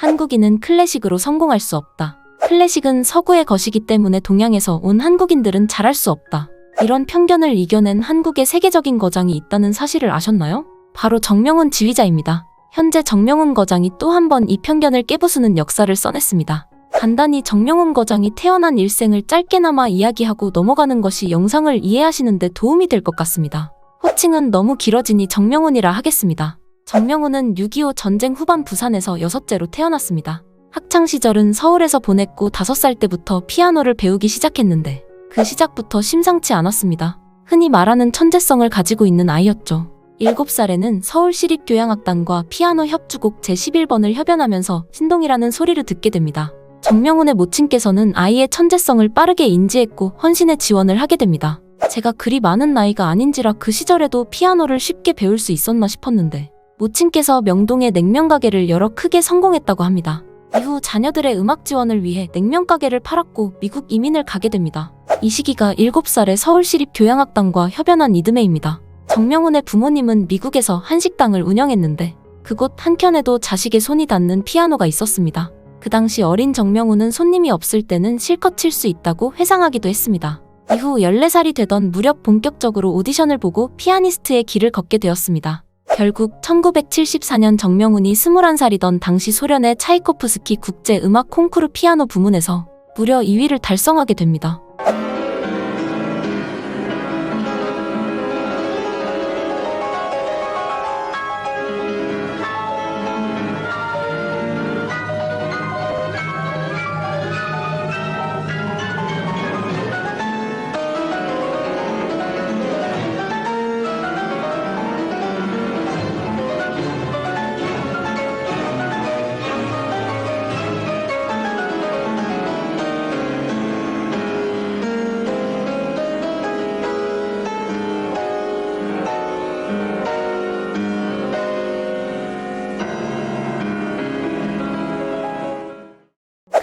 한국인은 클래식으로 성공할 수 없다. 클래식은 서구의 것이기 때문에 동양에서 온 한국인들은 잘할 수 없다. 이런 편견을 이겨낸 한국의 세계적인 거장이 있다는 사실을 아셨나요? 바로 정명훈 지휘자입니다. 현재 정명훈 거장이 또 한 번 이 편견을 깨부수는 역사를 써냈습니다. 간단히 정명훈 거장이 태어난 일생을 짧게나마 이야기하고 넘어가는 것이 영상을 이해하시는데 도움이 될 것 같습니다. 호칭은 너무 길어지니 정명훈이라 하겠습니다. 정명훈은 6.25 전쟁 후반 부산에서 여섯째로 태어났습니다. 학창 시절은 서울에서 보냈고 5살 때부터 피아노를 배우기 시작했는데 그 시작부터 심상치 않았습니다. 흔히 말하는 천재성을 가지고 있는 아이였죠. 7살에는 서울시립교향악단과 피아노 협주곡 제11번을 협연하면서 신동이라는 소리를 듣게 됩니다. 정명훈의 모친께서는 아이의 천재성을 빠르게 인지했고 헌신의 지원을 하게 됩니다. 제가 그리 많은 나이가 아닌지라 그 시절에도 피아노를 쉽게 배울 수 있었나 싶었는데 모친께서 명동에 냉면 가게를 열어 크게 성공했다고 합니다. 이후 자녀들의 음악 지원을 위해 냉면 가게를 팔았고 미국 이민을 가게 됩니다. 이 시기가 7살에 서울시립교향악단과 협연한 이듬해입니다. 정명훈의 부모님은 미국에서 한식당을 운영했는데 그곳 한켠에도 자식의 손이 닿는 피아노가 있었습니다. 그 당시 어린 정명훈은 손님이 없을 때는 실컷 칠 수 있다고 회상하기도 했습니다. 이후 14살이 되던 무렵 본격적으로 오디션을 보고 피아니스트의 길을 걷게 되었습니다. 결국 1974년 정명훈이 21살이던 당시 소련의 차이코프스키 국제 음악 콩쿠르 피아노 부문에서 무려 2위를 달성하게 됩니다.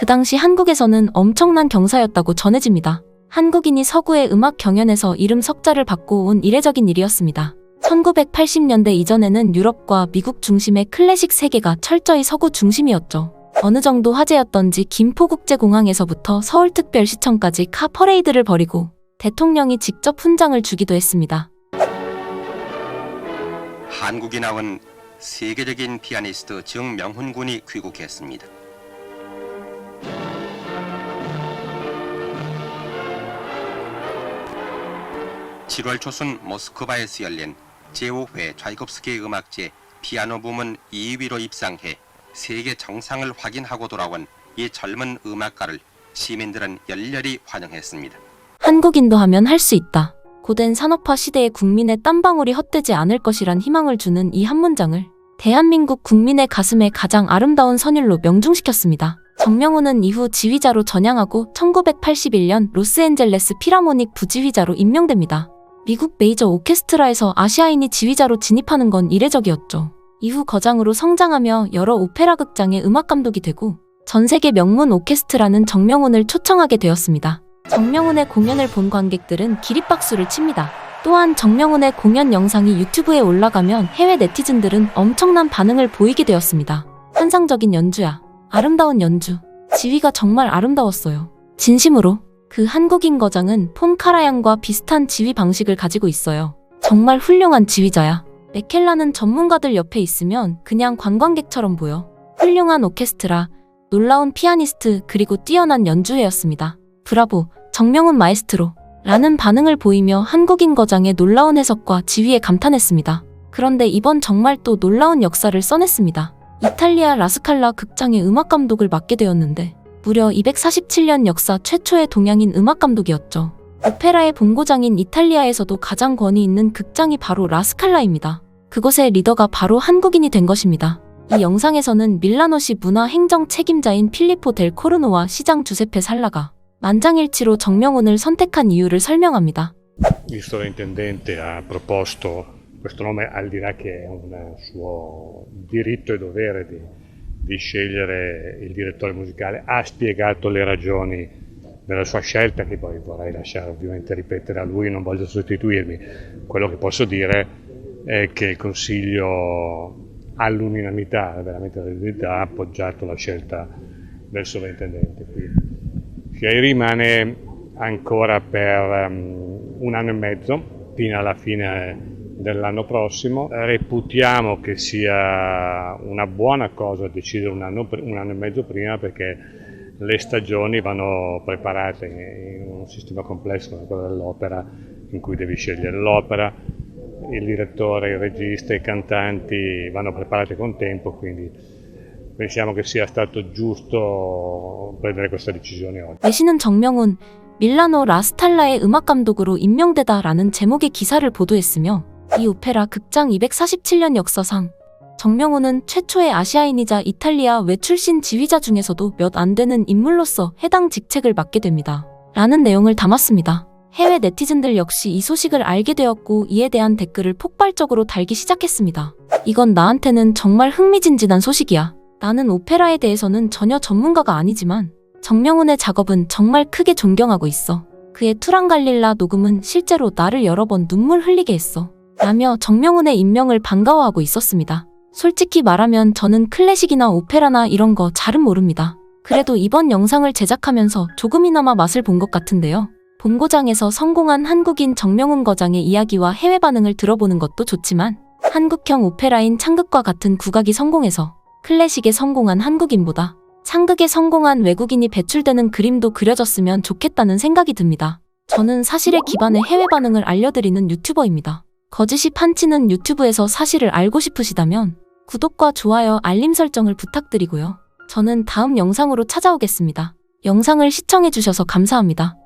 당시 한국에서는 엄청난 경사였다고 전해집니다. 한국인이 서구의 음악 경연에서 이름 석자를 받고 온 이례적인 일이었습니다. 1980년대 이전에는 유럽과 미국 중심의 클래식 세계가 철저히 서구 중심이었죠. 어느 정도 화제였던지 김포국제공항에서부터 서울특별시청까지 카 퍼레이드를 벌이고 대통령이 직접 훈장을 주기도 했습니다. 나온 세계적인 피아니스트 정명훈 군이 귀국했습니다. (7월) 초순 모스크바에서 열린 제5회 차이콥스키 음악제 피아노 부문 2위로 입상해 세계 정상을 확인하고 돌아온 이 젊은 음악가를 시민들은 열렬히 환영했습니다. 한국인도 하면 할 수 있다. 고된 산업화 시대에 국민의 땀방울이 헛되지 않을 것이란 희망을 주는 이 한 문장을 대한민국 국민의 가슴에 가장 아름다운 선율로 명중시켰습니다. 정명훈은 이후 지휘자로 전향하고 1981년 로스앤젤레스 피라모닉 부지휘자로 임명됩니다. 미국 메이저 오케스트라에서 아시아인이 지휘자로 진입하는 건 이례적이었죠. 이후 거장으로 성장하며 여러 오페라 극장의 음악 감독이 되고 전 세계 명문 오케스트라는 정명훈을 초청하게 되었습니다. 정명훈의 공연을 본 관객들은 기립박수를 칩니다. 또한 정명훈의 공연 영상이 유튜브에 올라가면 해외 네티즌들은 엄청난 반응을 보이게 되었습니다. 환상적인 연주야. 아름다운 연주. 지휘가 정말 아름다웠어요. 진심으로. 그 한국인 거장은 폰 카라얀과 비슷한 지휘 방식을 가지고 있어요. 정말 훌륭한 지휘자야. 메켈라는 전문가들 옆에 있으면 그냥 관광객처럼 보여. 훌륭한 오케스트라, 놀라운 피아니스트, 그리고 뛰어난 연주회였습니다. 브라보, 정명훈 마에스트로. 라는 반응을 보이며 한국인 거장의 놀라운 해석과 지휘에 감탄했습니다. 그런데 이번 정말 또 놀라운 역사를 써냈습니다. 이탈리아 라스칼라 극장의 음악 감독을 맡게 되었는데 무려 247년 역사 최초의 동양인 음악 감독이었죠. 오페라의 본고장인 이탈리아에서도 가장 권위 있는 극장이 바로 라스칼라입니다. 그곳의 리더가 바로 한국인이 된 것입니다. 이 영상에서는 밀라노시 문화 행정 책임자인 필리포 델 코르노와 시장 주세페 살라가 만장일치로 정명훈을 선택한 이유를 설명합니다. Di scegliere il direttore musicale, ha spiegato le ragioni della sua scelta che poi vorrei lasciare ovviamente ripetere a lui, non voglio sostituirmi. Quello che posso dire è che il Consiglio all'unanimità, veramente all'unanimità, ha appoggiato la scelta del sovrintendente. Quindi, rimane ancora per um, un anno e mezzo, fino alla fine dell'anno prossimo. Reputiamo che sia una buona cosa decidere un anno, un anno e mezzo prima perché le stagioni vanno preparate in un sistema complesso come quello dell'opera in cui devi scegliere l'opera, il direttore, il regista, i cantanti vanno preparati con tempo, quindi pensiamo che sia stato giusto prendere questa decisione oggi. 외신은 정명훈 밀라노 라스탈라의 음악 감독으로 임명되다라는 제목의 기사를 보도했으며 이 오페라 극장 247년 역사상 정명훈은 최초의 아시아인이자 이탈리아 외 출신 지휘자 중에서도 몇 안 되는 인물로서 해당 직책을 맡게 됩니다. 라는 내용을 담았습니다. 해외 네티즌들 역시 이 소식을 알게 되었고 이에 대한 댓글을 폭발적으로 달기 시작했습니다. 이건 나한테는 정말 흥미진진한 소식이야. 나는 오페라에 대해서는 전혀 전문가가 아니지만 정명훈의 작업은 정말 크게 존경하고 있어. 그의 투랑갈릴라 녹음은 실제로 나를 여러 번 눈물 흘리게 했어. 라며 정명훈의 임명을 반가워하고 있었습니다. 솔직히 말하면 저는 클래식이나 오페라나 이런 거 잘은 모릅니다. 그래도 이번 영상을 제작하면서 조금이나마 맛을 본 것 같은데요. 본고장에서 성공한 한국인 정명훈 거장의 이야기와 해외 반응을 들어보는 것도 좋지만 한국형 오페라인 창극과 같은 국악이 성공해서 클래식에 성공한 한국인보다 창극에 성공한 외국인이 배출되는 그림도 그려졌으면 좋겠다는 생각이 듭니다. 저는 사실에 기반해 해외 반응을 알려드리는 유튜버입니다. 거짓이 판치는 유튜브에서 사실을 알고 싶으시다면 구독과 좋아요, 알림 설정을 부탁드리고요. 저는 다음 영상으로 찾아오겠습니다. 영상을 시청해주셔서 감사합니다.